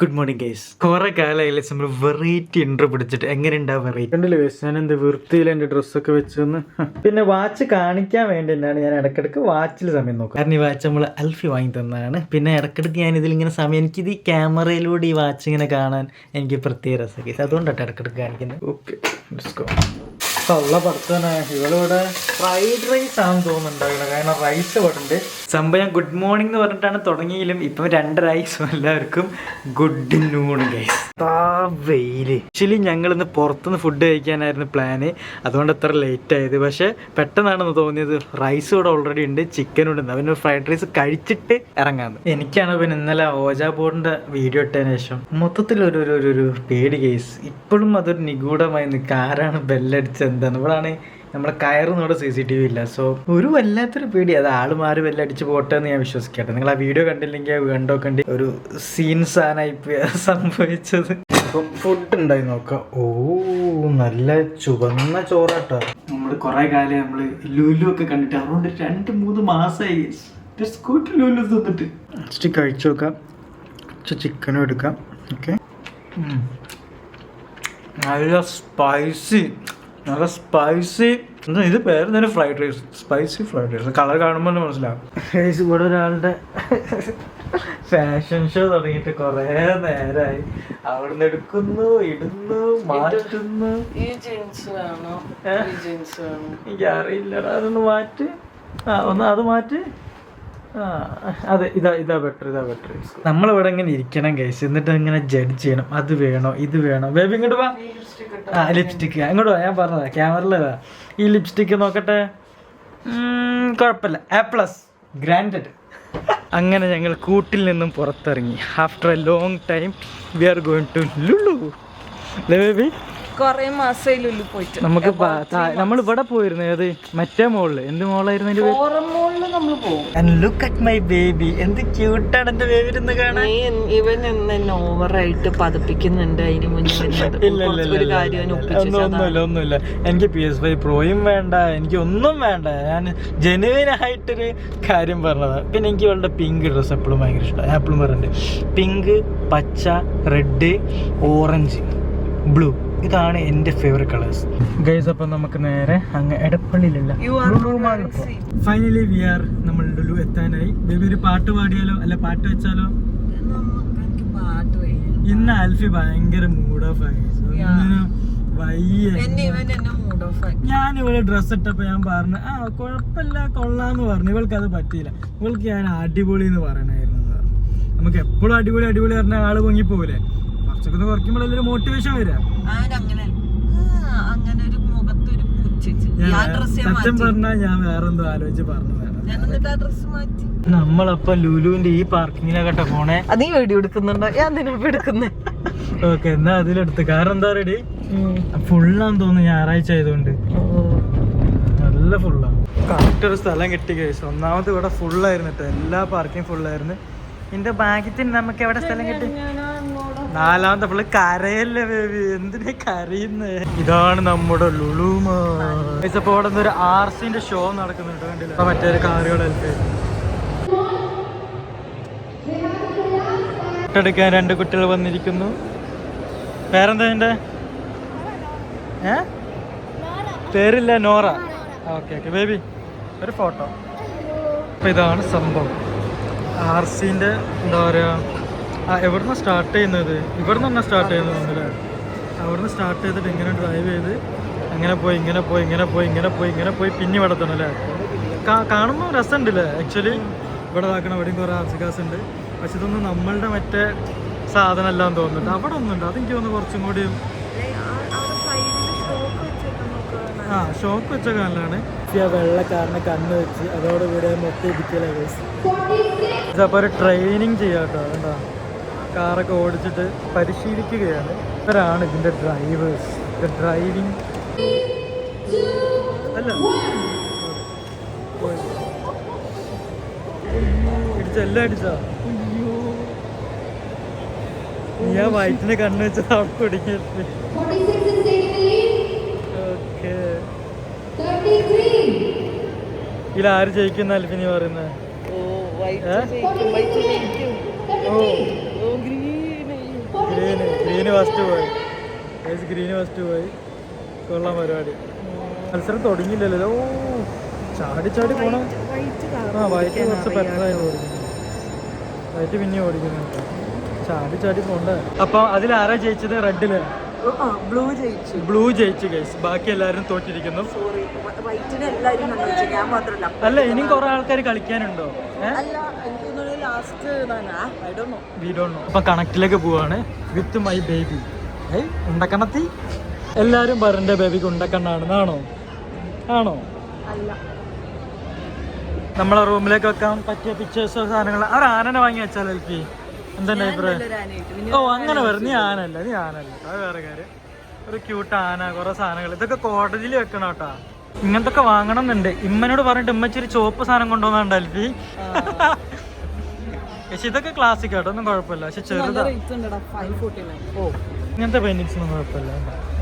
Good morning guys കുറെ കാലമായില്ലേ നമ്മൾ variety intro പിടിച്ചിട്ട്. എങ്ങനെ ഉണ്ടാവും വെറൈറ്റി ഉണ്ടല്ലോ ഗൈസ് ഞാൻ എന്ത് വൃത്തിയിൽ എന്റെ ഡ്രസ്സൊക്കെ വെച്ചൊന്ന്? പിന്നെ വാച്ച് കാണിക്കാൻ വേണ്ടി തന്നെയാണ് ഞാൻ ഇടക്കിടക്ക് വാച്ചിൽ സമയം നോക്കുക കാരണം ഈ വാച്ച് നമ്മൾ അൽഫി വാങ്ങി തന്നതാണ് പിന്നെ ഇടക്കിടക്ക് ഞാൻ ഇതിലിങ്ങനെ സമയം എനിക്കിത് ഈ ക്യാമറയിലൂടെ ഈ വാച്ച് ഇങ്ങനെ കാണാൻ എനിക്ക് പ്രത്യേക രസം ഗൈസ് അതുകൊണ്ടാണ് ഇടക്കിടക്ക് കാണിക്കുന്നത് ഓക്കെ ഉള്ള പഠിത്തന്നെ ഇവളിവിടെ ഫ്രൈഡ് റൈസ് ആണെന്ന് തോന്നുന്നുണ്ടാവില്ല കാരണം റൈസ് ഇവിടെ ഉണ്ട് സംഭവം ഞാൻ ഗുഡ് മോർണിംഗ് എന്ന് പറഞ്ഞിട്ടാണ് തുടങ്ങിയെങ്കിലും ഇപ്പം രണ്ട് റൈസും എല്ലാവർക്കും ഗുഡ് നൂൺ ഗൈസ് വെയിൽ. ആക്ച്വലി ഞങ്ങൾ ഇന്ന് പുറത്തുനിന്ന് ഫുഡ് കഴിക്കാനായിരുന്നു പ്ലാന് അതുകൊണ്ട് അത്ര ലേറ്റ് ആയത്. പക്ഷെ പെട്ടെന്നാണെന്ന് തോന്നിയത് റൈസ് ഇവിടെ ഓൾറെഡി ഉണ്ട് ചിക്കൻ ഉണ്ട്. അവന് ഫ്രൈഡ് റൈസ് കഴിച്ചിട്ട് ഇറങ്ങാന്ന്. എനിക്കാണ് പിന്നെ ഇന്നലെ ഓജാ ബോർഡിന്റെ വീഡിയോ ഇട്ടതിന് ശേഷം മൊത്തത്തിൽ ഒരു ഒരു പേടി കേസ് ഇപ്പോഴും അതൊരു നിഗൂഢമായി നിൽക്കുക. ആരാണ് ബെല്ലടിച്ചത് എന്താണ്? ഇവിടാണ് നമ്മളെ കയറുന്നോടെ സി സി ടി വി ഇല്ല. സോ ഒരു വല്ലാത്തൊരു പേടി. അത് ആൾ മാറി ബെല്ലടിച്ച് പോട്ടെ എന്ന് ഞാൻ വിശ്വസിക്കട്ടെ. നിങ്ങൾ ആ വീഡിയോ കണ്ടില്ലെങ്കിൽ കണ്ടോക്കണ്ടി ഒരു സീൻസ് ആനായി സംഭവിച്ചത്. അപ്പം ഫുഡ് ഉണ്ടായി നോക്ക. ഓ നല്ല ചുവന്ന ചോറാട്ടോ. നമ്മൾ കുറെ കാലം നമ്മൾ ലുലു ഒക്കെ കണ്ടിട്ട് അതുകൊണ്ട് രണ്ട് മൂന്ന് മാസമായി സ്കൂട്ടിൽ ലുലു തിന്നിട്ട്. ജസ്റ്റ് കഴിച്ചു നോക്കാം. ചിക്കനും എടുക്കാം. ഓക്കെ നല്ല സ്പൈസി നല്ല സ്പൈസി എന്താ ഇത് പേര്? തന്നെ fried rice spicy fried rice colour കാണുമ്പോൾ തന്നെ മനസ്സിലാവും. ഇവിടെ ഒരാളുടെ ഫാഷൻ ഷോ തുടങ്ങിയിട്ട് കുറേ നേരമായി അവിടുന്ന് എടുക്കുന്നു ഇടുന്നു മാറ്റുന്നു. ഈ ജീൻസ് വേണോ? ഈ ജീൻസ് വേണോ? എനിക്ക് അറിയില്ലടാ അതൊന്ന് മാറ്റി. ആ ഒന്ന് അത് മാറ്റ്. അതെ ഇതാ ഇതാ ബെറ്റർ ഇതാ ബെറ്റർ നമ്മളിവിടെ ഇങ്ങനെ ഇരിക്കണം കേസ് എന്നിട്ട് ഇങ്ങനെ ജഡ്ജ് ചെയ്യണം. അത് വേണോ ഇത് വേണോ? ബേബി ഇങ്ങോട്ട് വാ. ആ ലിപ്സ്റ്റിക്ക് അങ്ങോട്ട് വാ ഞാൻ പറഞ്ഞതാ ക്യാമറയിൽ വാ ഈ ലിപ്സ്റ്റിക്ക് നോക്കട്ടെ? കുഴപ്പമില്ല എ പ്ലസ് ഗ്രാൻഡഡ് അങ്ങനെ ഞങ്ങൾ കൂട്ടിൽ നിന്നും പുറത്തിറങ്ങി. After a long time we are going to Lulu baby കൊറേ മാസമായി ലുലു പോയിട്ട്. നമുക്ക് നമ്മൾ ഇവിടെ പോയിരുന്നു ഏത്? മറ്റേ മോളിൽ. എന്ത് മോളായിരുന്നു അതിന്റെ മോളിൽ നമ്മൾ പോകും. ലുക്ക് അറ്റ് മൈ ബേബി എന്ത് ക്യൂട്ടാണ് എന്റെ ബേബി ഇരുന്ന് കാണാൻ. ഇവൻ എന്നെ ഓവറായിട്ട് പതപ്പിക്കുന്നുണ്ട് അതിന് ഒന്നുമില്ല ഒന്നുമില്ല. എനിക്ക് പി എസ് ഫൈവ് പ്രോയും വേണ്ട എനിക്ക് ഒന്നും വേണ്ട. ഞാൻ ജെനുവിൻ ആയിട്ടൊരു കാര്യം പറഞ്ഞതാണ് പിന്നെ എനിക്ക് ഇവളുടെ പിങ്ക് ഡ്രസ് എപ്പോഴും ഭയങ്കര ഇഷ്ടമാണ് എപ്പോഴും പറഞ്ഞിട്ടുണ്ട് പിങ്ക് പച്ച റെഡ് ഓറഞ്ച് ബ്ലൂ ഇതാണ് എന്റെ ഫേവറേറ്റ് കളേഴ്സ് ഗൈസ് അപ്പം നമുക്ക് നേരെ അങ്ങ് എടപ്പള്ളിയിലുള്ള. ഫൈനലി വി ആർ നമ്മൾ ലുലു എത്താനായി. ബേബി ഒരു പാട്ട് പാടിയാലോ? അല്ല പാട്ട് വെച്ചാലോ. ഇന്ന് ആൽഫി ഭയങ്കര മൂഡ് ഓഫ് ആയി. ഞാൻ ഇവിടെ ഡ്രസ് ഇട്ടപ്പോ ഞാൻ പറഞ്ഞു ആ കുഴപ്പമില്ല കൊള്ളാന്ന് പറഞ്ഞു. ഇവൾക്ക് അത് പറ്റിയില്ല. ഇവൾക്ക് ഞാൻ അടിപൊളി എന്ന് പറയണായിരുന്നു നമുക്ക് എപ്പോഴും അടിപൊളി അടിപൊളി പറഞ്ഞ ആൾ പൊങ്ങി പോകൂലേ കുറച്ചൊക്കെ കുറയ്ക്കുമ്പോഴല്ലേ ഒരു മോട്ടിവേഷൻ വരിക അങ്ങനെ. ആ, അങ്ങനെ ഒരു മുഖത്തൊരു ഞാൻ ആ ഡ്രസ് ഞാൻ സത്യം പറഞ്ഞാൽ ഞാൻ വേറെ എന്തോ ആലോചിച്ച് പറഞ്ഞതാണ് നമ്മളപ്പോ ലുലുവിന്റെ ഈ പാർക്കിങ്ങിലൊക്കെ പോണേ? അത് നീ വീഡിയോ എടുക്കുന്നുണ്ടോ? ഞാൻ എടുക്കുന്നേ? ഓക്കെ എന്നാ അതിലെടുത്ത്. കാരണം എന്താ റെഡി ഫുള്ളാന്ന് തോന്നുന്നു ഞായറാഴ്ച ആയതുകൊണ്ട്. നല്ല ഫുള്ളാണ് കറക്റ്റ് ഒരു സ്ഥലം കിട്ടി കഴിച്ചു ഒന്നാമത് ഇവിടെ ഫുള്ളായിരുന്നു കേട്ടോ. എല്ലാ പാർക്കിംഗ് ഫുള്ളായിരുന്നു എന്റെ ഭാഗ്യത്തിന് നമുക്ക് എവിടെ സ്ഥലം കിട്ടി? നാലാമത്തെ ഫുള്ള് കരയല്ലേ ബേബി എന്തിനാ കരയുന്നേ? ഇതാണ് നമ്മുടെ ലുളുമാ ഇപ്പൊ ഇവിടെ ഒരു ആർ സിന്റെ ഷോ നടക്കുന്നുണ്ട് കണ്ടില്ല? മറ്റേ കാറുകളൊക്കെ ടുക്കാൻ രണ്ട് കുട്ടികൾ വന്നിരിക്കുന്നു. പേരെന്താ എന്റെ ഏ? പേരില്ല നോറ. ഓക്കെ ഓക്കെ ബേബി ഒരു ഫോട്ടോ അപ്പോൾ ഇതാണ് സംഭവം. ആർ സിന്റെ എന്താ പറയുക ആ എവിടുന്ന് സ്റ്റാർട്ട് ചെയ്യുന്നത്? ഇവിടുന്ന് തന്നെ സ്റ്റാർട്ട് ചെയ്യുന്നത് തോന്നുന്നില്ലേ അവിടുന്ന് സ്റ്റാർട്ട് ചെയ്തിട്ട് ഇങ്ങനെ ഡ്രൈവ് ചെയ്ത് അങ്ങനെ പോയി ഇങ്ങനെ പോയി ഇങ്ങനെ പോയി ഇങ്ങനെ പോയി ഇങ്ങനെ പോയി പിന്നെ ഇവിടെ തന്നെ അല്ലേ? കാണുമ്പോൾ രസമുണ്ടല്ലേ? ആക്ച്വലി ഇവിടെ ഇതാക്കണം എവിടെയും കുറേ ആർസികാസ് ഉണ്ട് പക്ഷെ ഇതൊന്നും നമ്മളുടെ മറ്റേ സാധനമല്ല എന്ന് തോന്നുന്നുണ്ട്. അവിടെ ഒന്നുണ്ട്. അതെനിക്ക് തോന്നുന്നു കുറച്ചും കൂടി ആ ഷോക്ക് വെച്ച കാലിലാണ് വെള്ളക്കാരനെ കണ്ണ് വെച്ച് അതോടുകൂടെ മൊത്തം ഇടിക്കലേ അപ്പോൾ ഒരു ട്രെയിനിങ് ചെയ്യാട്ടോ കേട്ടോ. കാറൊക്കെ ഓടിച്ചിട്ട് പരിശീലിക്കുകയാണ്. ഇവരാണ് ഇതിന്റെ ഡ്രൈവേഴ്സ് ഡ്രൈവിംഗ് അല്ല. ഇടിച്ച എല്ലാം അടിച്ചാ അയ്യോ നീ ആ വയറ്റിന് കണ്ണ് വെച്ചത് അവിടെ കുടുങ്ങിയിട്ട് 46 is taking the lead. Okay 33. ഇതിൽ ആര് ജയിക്കുന്ന അൽഫിനി പറയുന്നത് ഓ വൈറ്റ് ഏ? ജയിക്കും വൈറ്റ് ജയിക്കും ഓ ഓ ഗ്രീൻ ഗ്രീന് ഗ്രീന് ഫസ്റ്റ് പോയി. ഗൈസ് ഗ്രീന് ഫസ്റ്റ് പോയി. കൊള്ളാം പരിപാടി. മത്സരം തുടങ്ങിയില്ലല്ലോ ഓ ചാടി ചാടി പോണം. ആ വൈറ്റ് കുറച്ച് പെട്ടതായി ഓടിക്കുന്നു വൈറ്റ് പിന്നെ ഓടിക്കുന്നു. ചാടി ചാടി പോണ്ടേ? അപ്പം അതിൽ ആരാ ജയിച്ചത്? റെഡിൽ. ബ്ലൂ ജയിച്ചു. ബ്ലൂ ജയിച്ചു ഗൈസ് ബാക്കി തോറ്റിരിക്കുന്നു. എല്ലാരും മാത്രമല്ല. അല്ല ഇനിയും കുറെ ആൾക്കാർ കളിക്കാനുണ്ടോ? ഏഹ് എനിക്ക് അപ്പൊ കണക്റ്റിലേക്ക് പോവാണ്. വിത്ത് മൈ ബേബി ഉണ്ടക്കണത്തി എല്ലാരും പറഞ്ഞ ബേബിക്ക് ഉണ്ടക്കണ്ണാണെന്നാണോ ആണോ? നമ്മളെ റൂമിലേക്ക് വെക്കാൻ പറ്റിയ പിക്ചേഴ്സോ സാധനങ്ങൾ ഒരു ആനനെ വാങ്ങി വെച്ചാൽ എൽപ്പി എന്താ അഭിപ്രായം ഓ അങ്ങനെ വരും. നീ ആനല്ല നീ ആനല്ല അത് വേറെ കാര്യം. ഒരു ക്യൂട്ട് ആന കുറെ സാധനങ്ങൾ. ഇതൊക്കെ കോടതിയിൽ വെക്കണം കേട്ടാ. ഇങ്ങനത്തെ ഒക്കെ വാങ്ങണം എന്നുണ്ട്. ഇമ്മനോട് പറഞ്ഞിട്ട് ഇമ്മച്ചൊരു ചോപ്പ് സാധനം കൊണ്ടുവന്നുണ്ട് എൽപ്പി പക്ഷെ ഇതൊക്കെ ക്ലാസിക് കേട്ടോ ഒന്നും കുഴപ്പമില്ല. പക്ഷെ ചെറുതാ. ഓ ഇങ്ങനത്തെ പെയിന്റിങ്സ് ഒന്നും കുഴപ്പമില്ല.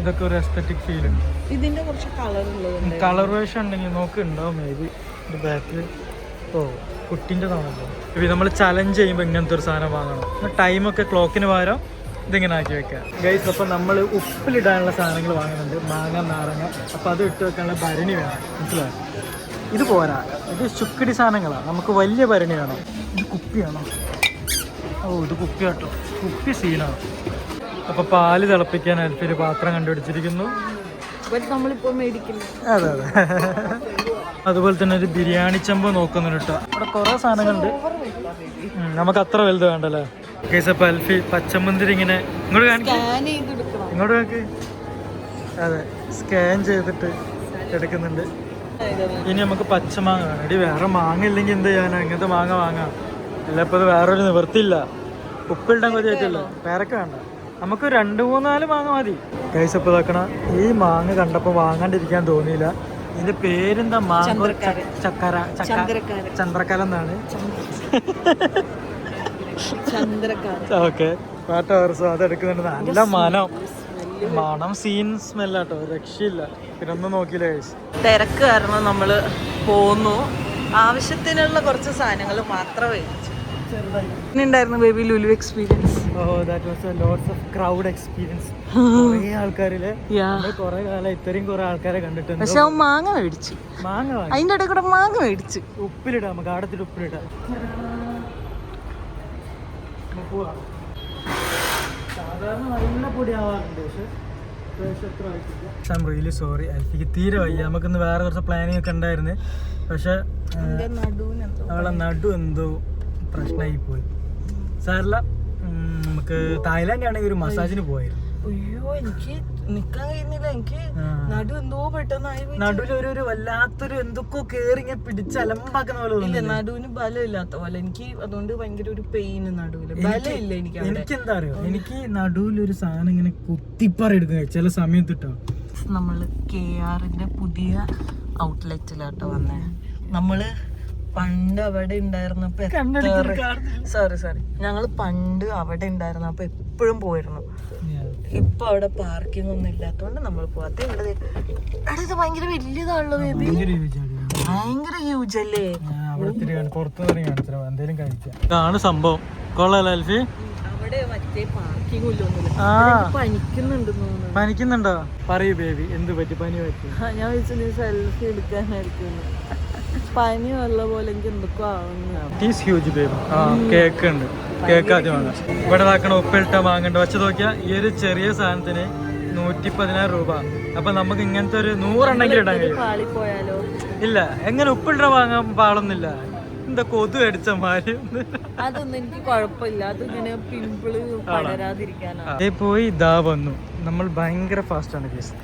ഇതൊക്കെ ഒരു എസ്തറ്റിക് ഫീൽ ഉണ്ട്. ഇതിന്റെ കുറച്ച് കളർ കളർ വേഷം ഉണ്ടെങ്കിൽ നോക്ക് ഉണ്ടാവും മേ ബി ബാക്കിൽ ഓ കുട്ടിന്റെതാണല്ലോ ഇപ്പം നമ്മൾ ചലഞ്ച് ചെയ്യുമ്പോൾ ഇങ്ങനത്തെ ഒരു സാധനം വാങ്ങണം. ടൈമൊക്കെ ക്ലോക്കിന് പകരം ഇതിങ്ങനെ ആക്കി വെക്കാം. ഗൈസ് അപ്പോൾ നമ്മൾ ഉപ്പിലിടാനുള്ള സാധനങ്ങൾ വാങ്ങുന്നുണ്ട്. മാങ്ങ നാരങ്ങ. അപ്പോൾ അത് ഇട്ട് വെക്കാനുള്ള ഭരണി വേണം. മനസ്സിലായോ? ഇത് പോരാ. ഇത് ചുക്കിടി സാധനങ്ങളാണ് നമുക്ക് വലിയ ഭരണിയാണ്? ഇത് കുപ്പിയാണോ? ഓ ഇത് കുപ്പി കേട്ടോ കുപ്പി സീനാണ്. അപ്പോൾ പാൽ തിളപ്പിക്കാൻ അൽഫിൽ പാത്രം കണ്ടുപിടിച്ചിരിക്കുന്നു. അതെ അതെ. അതുപോലെ തന്നെ ഒരു ബിരിയാണി ചെമ്പ് നോക്കുന്നുണ്ട് കേട്ടോ. അവിടെ കുറേ സാധനങ്ങളുണ്ട്. നമുക്ക് അത്ര വലുത് വേണ്ടല്ലേ? കേസ് അപ്പൊ അൽഫി പച്ചമുന്തിരി ഇങ്ങനെ ഇങ്ങോട്ട് കാണിക്കാൻ ഇങ്ങോട്ട് കാണിക്ക്. അതെ സ്കാൻ ചെയ്തിട്ട് എടുക്കുന്നുണ്ട്. ഇനി നമുക്ക് പച്ചമാങ്ങ വേണം വേറെ മാങ്ങ ഇല്ലെങ്കിൽ എന്ത് ചെയ്യാനാ? ഇങ്ങനത്തെ മാങ്ങ വാങ്ങാം. അല്ല ഇപ്പൊ വേറൊരു നിവൃത്തിയില്ല ഉപ്പിടാൻ കൊതിയായിട്ടില്ല പേരക്ക വേണ്ട. നമുക്ക് രണ്ട് മൂന്നാൽ മാങ്ങ മതി. കൈസ് ഇപ്പൊ ഇതാക്കണ ഈ മാങ്ങ കണ്ടപ്പോ വാങ്ങാണ്ടിരിക്കാൻ തോന്നിയില്ല. ഇതിന്റെ പേരെന്താ? മാങ്ങ ചക്കര. ചന്ദ്രക്കല എന്നാണ്. ഓക്കെ പാട്ട വർഷം അത് എടുക്കുന്നുണ്ട് നല്ല മനം. മണം സീൻ സ്മെല്ലാട്ടോ രക്ഷയില്ല. പിന്നെ ഒന്നും നോക്കിയില്ല. തിരക്ക് കാരണം നമ്മൾ പോന്നു. ആവശ്യത്തിനുള്ള കുറച്ച് സാധനങ്ങൾ മാത്രമേ ഉണ്ടായിരുന്നു baby Lulu experience oh that was. കുറേ ആൾക്കാരിൽ. നമ്മൾ കുറേ കാലം ഇത്രയും കുറെ ആൾക്കാരെ കണ്ടിട്ടുണ്ട് പക്ഷെ അവൻ മാങ്ങ മേടിച്ചു. മാങ്ങ അതിന്റെ ഇടയിൽ കൂടെ മാങ്ങ മേടിച്ചു. ഉപ്പിലിടാം നമുക്ക് ആടത്തിൽ ഉപ്പിലിടാം പോവാം. സാധാരണ നല്ല പൊടി ആവാറുണ്ട് പക്ഷെ റിയലി സോറി അൽഫിക്ക് തീരെ വയ്യ. നമുക്കിന്ന് വേറെ കുറച്ച് പ്ലാനിങ് ഒക്കെ ഉണ്ടായിരുന്നു. പക്ഷെ അവളെ നടു എന്തോ പ്രശ്നമായി പോയി സാറല്ല നമുക്ക് തായ്ലാൻഡ് ആണെങ്കിൽ ഒരു മസാജിന് പോയായിരുന്നു. അയ്യോ എനിക്ക് നിക്കാൻ കഴിയുന്നില്ല. എനിക്ക്. നടു എന്തോ പെട്ടെന്നായി നടുവിലൊരു ഒരു വല്ലാത്തൊരു എന്തൊക്കെ കേറി ഇങ്ങനെ പിടിച്ച് അലമ്പാക്കുന്ന പോലെ ഇല്ല നടുവിന് ബലമില്ലാത്ത പോലെ. എനിക്ക് അതുകൊണ്ട് ഭയങ്കര ഒരു പെയിൻ നടുവിൽ. ബലമില്ല എനിക്ക്. എനിക്ക് എന്താ അറിയോ? എനിക്ക് നടുവിലൊരു സാധനം ഇങ്ങനെ കുത്തിപ്പറ എടുക്കുക ചില സമയത്ത് കേട്ടോ നമ്മൾ കെ ആറിന്റെ പുതിയ ഔട്ട്ലെറ്റിലാട്ടോ വന്നേ. നമ്മൾ പണ്ട് അവിടെ ഉണ്ടായിരുന്നപ്പോ സോറി സോറി ഞങ്ങൾ പണ്ട് അവിടെ ഉണ്ടായിരുന്നപ്പോ എപ്പോഴും പോയിരുന്നു. ഇപ്പൊ അവിടെ പാർക്കിംഗ് ഒന്നും ഇല്ലാത്തോണ്ട് നമ്മൾ പോവാത്ത ഇവിടെ ഇത് ഭയങ്കര വലിയതാണല്ലോ ബേബി. ഭയങ്കര ഹ്യൂജ് അല്ലേ? ഇതാണ് സംഭവം. കൊള്ളാലോ അൽഫി? പനിക്കുന്നുണ്ടോ പറയൂ ബേബി എന്ത് പറ്റി? പനി പറ്റി? ഞാൻ വിളിച്ചു സെൽഫി എടുക്കാനായിരിക്കും പനി ഉള്ള പോലെ എനിക്ക് എന്തൊക്കെ ആവുന്നു. കേക്ക് ഉണ്ട് കേക്ക് ആദ്യം വാങ്ങാം. ഇവിടെ നാക്കണ ഉപ്പിലിട്ട വാങ്ങണ്ട. വെച്ച് നോക്കിയാൽ ഈ ഒരു ചെറിയ സാധനത്തിന് നൂറ്റി പതിനായിരം രൂപ. അപ്പൊ നമുക്ക് ഇങ്ങനത്തെ ഒരു നൂറെണ്ണെങ്കിലും ഇടാൻ കഴിയും. ഇല്ല. എങ്ങനെ ഉപ്പിലിട്ട വാങ്ങാൻ പാടുന്നില്ല എന്താ കൊതു അടിച്ച മാതിരി? അതൊന്നും എനിക്ക് കുഴപ്പമില്ല. അതിങ്ങനെ പിമ്പിൾ പടരാതിരിക്കാനാ. അതേ പോയി ഇതാ വന്നു. നമ്മൾ ഭയങ്കര ഫാസ്റ്റാണ് കേസ്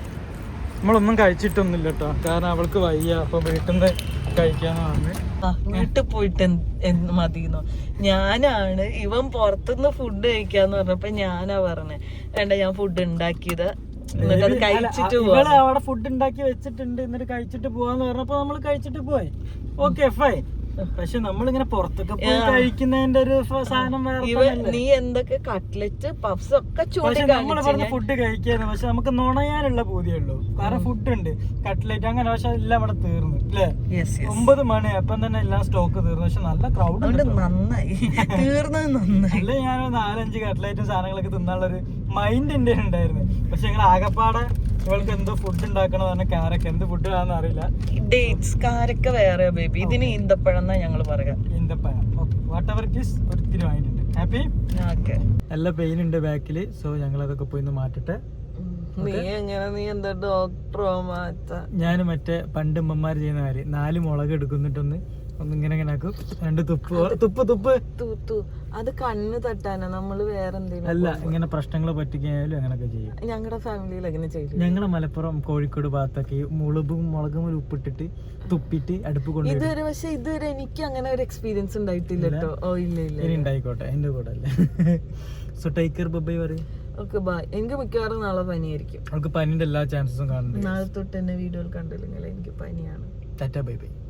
നമ്മളൊന്നും കഴിച്ചിട്ടൊന്നുമില്ല കേട്ടോ കാരണം അവൾക്ക് വയ്യ. അപ്പൊ വീട്ടിൽ നിന്ന് കഴിക്കാന്ന് പറഞ്ഞു. വീട്ടിൽ പോയിട്ട് എന്ത് മതിന്നോ ഞാനാണ് ഇവൻ പുറത്തുനിന്ന് ഫുഡ് കഴിക്കാന്ന് പറഞ്ഞപ്പോ ഞാനാ പറഞ്ഞേ. വേണ്ട ഞാൻ ഫുഡ് ഉണ്ടാക്കിയത്. എന്നിട്ട് അത് കഴിച്ചിട്ട് അവിടെ ഫുഡ് ഉണ്ടാക്കി വെച്ചിട്ടുണ്ട്. എന്നിട്ട് കഴിച്ചിട്ട് പോവാന്ന് പറഞ്ഞപ്പോ നമ്മൾ കഴിച്ചിട്ട് പോയി. ഓക്കെ ഫൈൻ പക്ഷെ നമ്മളിങ്ങനെ പുറത്തൊക്കെ പോയി കഴിക്കുന്നതിന്റെ ഒരു സാധനം നീ എന്തൊക്കെ കട്ട്ലറ്റ് പഫ്സ് ഒക്കെ നമ്മൾ പറഞ്ഞ ഫുഡ് കഴിക്കാനും പക്ഷെ നമുക്ക് നുണയാനുള്ള പൂതിയേ ഉള്ളൂ. കാരണം ഫുഡ് ഉണ്ട്. കട്ട്ലറ്റ് അങ്ങനെ പക്ഷെ എല്ലാം ഇവിടെ തീർന്നു അല്ലേ ഒമ്പത് മണി അപ്പം തന്നെ എല്ലാം സ്റ്റോക്ക് തീർന്നു. പക്ഷെ നല്ല ക്രൗഡ് നന്നായി. തീർന്നത് നന്നായി. അല്ല ഞാൻ നാലഞ്ച് കട്ട്ലറ്റും സാധനങ്ങളൊക്കെ തിന്നാനുള്ള ഒരു മൈൻഡ് എന്റെ ഉണ്ടായിരുന്നു പക്ഷെ ഞങ്ങൾ ആകപ്പാടെ ഇവൾക്ക് എന്തോ ഫുഡ് ഉണ്ടാക്കണതാണ് കാരൊക്കെ എന്ത് ഫുഡ് ആണെന്ന് അറിയില്ല. ഡേറ്റ്സ് കാരക്ക വേറെ ബേബി ഇതിന് ഈന്തപ്പഴം എന്നാ ഞങ്ങൾ പറയാം. ഈന്തപ്പഴം. Okay whatever it is ഒത്തിരി വാങ്ങിയിട്ടുണ്ട് ഹാപ്പി ഓക്കെ നല്ല പെയിൻ ഉണ്ട് ബാക്കിൽ സോ ഞങ്ങൾ അതൊക്കെ പോയി ഒന്ന് മാറ്റട്ടെ. നീ എങ്ങനെ നീ എന്താ ഡോക്ടറോ മാറ്റ? ഞാൻ മറ്റേ പണ്ട് ഉമ്മമാർ ചെയ്യുന്ന കാര്യം. നാല് മുളക് എടുക്കുന്നിട്ടൊന്ന് ഒന്ന് ഇങ്ങനെ ആക്കും. രണ്ട് തുപ്പ്. തുപ്പ് തുപ്പ്. തൂത്തു. അത് കണ്ണ് തട്ടാനാ. നമ്മൾ വേറെ എന്തെങ്കിലും അല്ല ഇങ്ങനെ പ്രശ്നങ്ങൾ പറ്റിക്കാനും അങ്ങനൊക്കെ ചെയ്യും. ഞങ്ങളുടെ ഫാമിലിയിൽ അങ്ങനെ ചെയ്യും ഞങ്ങളെ മലപ്പുറം കോഴിക്കോട് ഭാഗത്തൊക്കെ മുളകും മുളകും ഒരു ഉപ്പിട്ടിട്ട് തുപ്പിട്ട് അടുപ്പ് കൊണ്ട് ഇതുവരെ പക്ഷെ ഇതുവരെ എനിക്ക് അങ്ങനെ ഒരു എക്സ്പീരിയൻസ് ഉണ്ടായിട്ടില്ല കേട്ടോ ഓ ഇല്ല ഇല്ല ഇനി ഉണ്ടായിക്കോട്ടെ. എന്റെ കൂടെ അല്ലേ? സോ ടേക്ക് കെയർ ബൈ പറയും. ഓക്കെ ബൈ എനിക്ക് മിക്കവാറും നാളെ പനിയായിരിക്കും. അവൾക്ക് പനിന്റെ എല്ലാ ചാൻസസും കാണുന്നുണ്ട്. നാളെ തൊട്ട് എന്നെ വീഡിയോയിൽ കണ്ടില്ലെങ്കിൽ എനിക്ക് പനിയാണ്. Tata bye bye